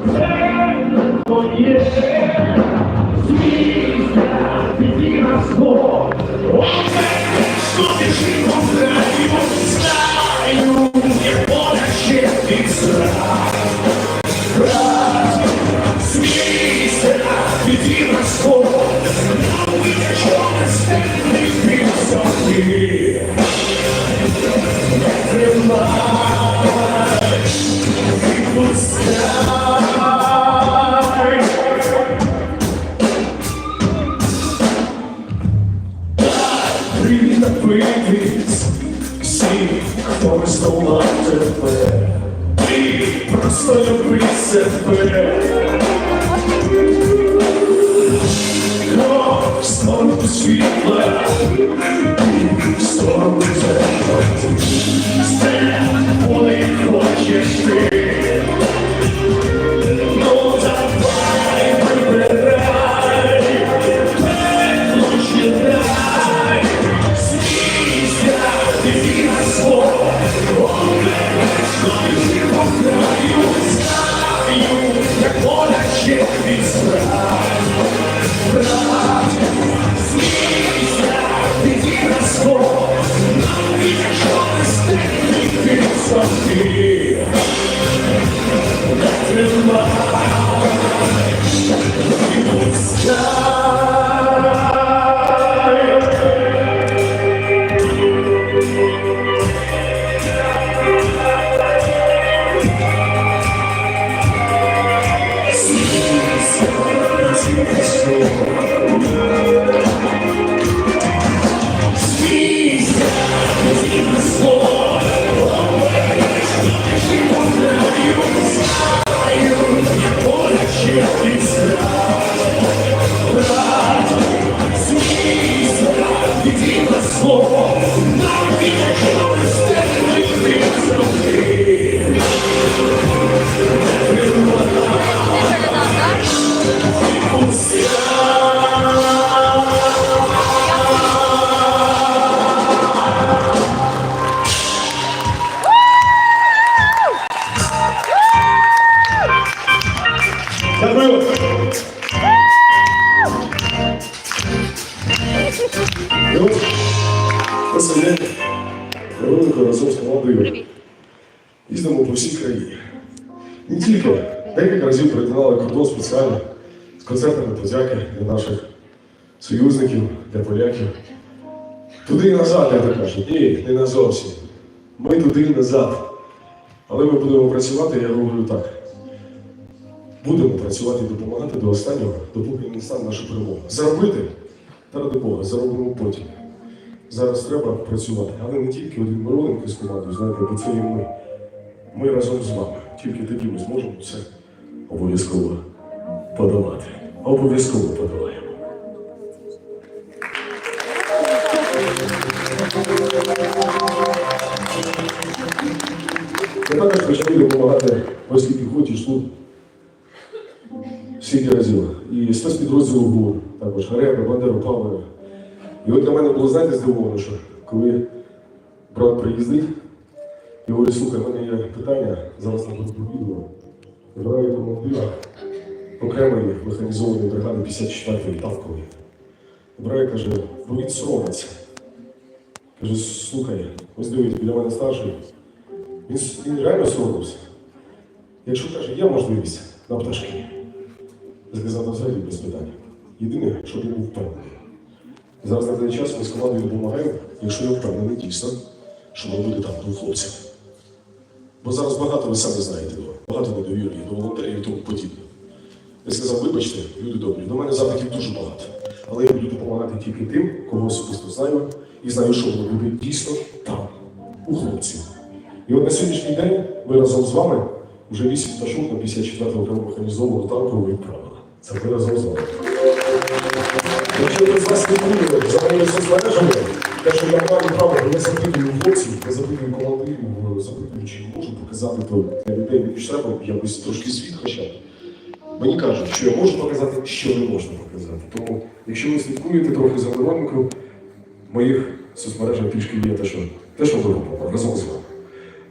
Oh yeah, sweet. Просто люби себе. Не тримай, і От Василя Велико разом з командою країні. Не тільки декілька разів перетинали кордон спеціально з концертами подяки для наших союзників, для поляків. Туди і назад, я так кажу. Ні, не на зовсім. Ми туди і назад. Але ми будемо працювати, я говорю так. Будемо працювати і допомагати до останнього, допоки не стане наша перемога. Заробити, та ради Бога, заробимо потім. Зараз треба працювати, але не тільки один Мироненко з командою, знаєте, бо це і ми. Ми разом з вами. Тільки тоді ми зможемо це обов'язково подолати. Обов'язково подолаємо. Я також почав допомагати морській піхоті йшло скільки разів. І спецпідрозділу ГУР, також Гарема, Бандера, Павлова. І от для мене було, знаєте, здивовано, що коли брат приїздить і говорить, слухай, в мене є питання, зараз на відео. Вибираю командира окремої механізованої бригади 54-ї танкової. Вибирає, каже, бо він соромиться. Каже, слухай, ось дивись, біля мене старший. Він, він реально соромився. Якщо каже, є можливість на пташки, сказати взагалі без питань. Єдине, щоб я був впевнений. Зараз на даний час ми з командою допомагаємо, якщо я впевнений дійсно, що ми буде там до хлопців. Бо зараз багато ви самі знаєте, багато недовіри до волонтерів і тому подібне. Я сказав, вибачте, люди добрі, до мене запитів дуже багато. Але я буду допомагати тільки тим, кого особисто знаю, і знаю, що вони роблять дійсно там, у хлопців. І от на сьогоднішній день ми разом з вами вже вісім пташок на 54-го окремо механізованого танку відправили. Це ми разом з вами. Якщо ви вас слідкує за моїми соцмережами, те, що я маю право, я запитую хлопців, я запитую командирів, запитую, чи можу показати то для людей мені ж треба якось трошки світ хоча б. Мені кажуть, що я можу показати, що не можна показати. Тому, якщо ви слідкуєте трохи за Мироненко, в моїх соцмережах трішки є те, що, те, що ми робимо разом з вами.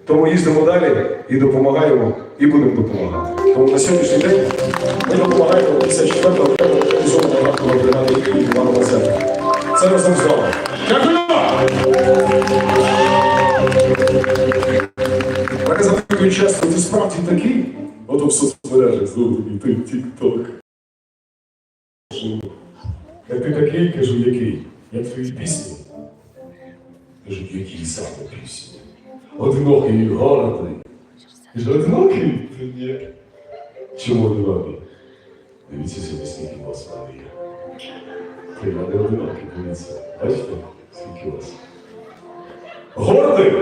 Тому їздимо далі і допомагаємо, і будемо допомагати. Тому на сьогоднішній день ми допомагаємо 54-го окремо організованого бригади Івана Центра. Це разом з вами. Дякую! Мене запитують часто, ти справді такий? Ото в соцмережах знову ти тік-ток. Як ти такий, кажу, який? Як твої пісні? Кажуть, які саме пісні? Одинокий гордий. Кажу, одинокий? Та ні. Чому одинокий? Дивіться собі, скільки у вас в Я не одинокий, дивіться. Бачите, скільки вас? Гордий?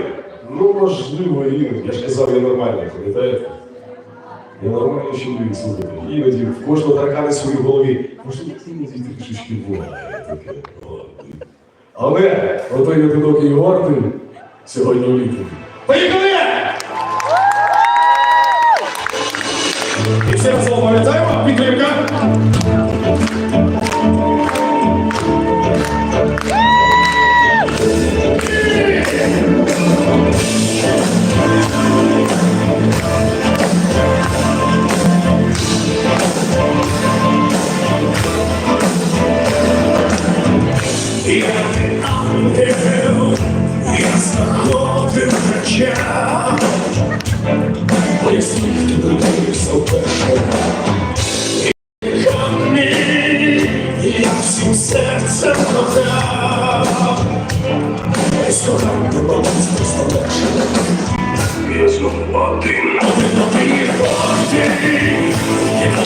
Ну, можливо, іноді. Я ж казав, я нормальний, пам'ятаєте? Я нормальний чоловік, слухайте. Іноді в кожного таракани в своїй голові. Можливо, іноді трішечки таке. Але отой одинокий гордий сьогодні літері. Поїхали! Речах, пояснив, ти придивився вперше. Камінь, я всім серцем кохав, весь кохав не баланс просто легше. Я знову один, один один один,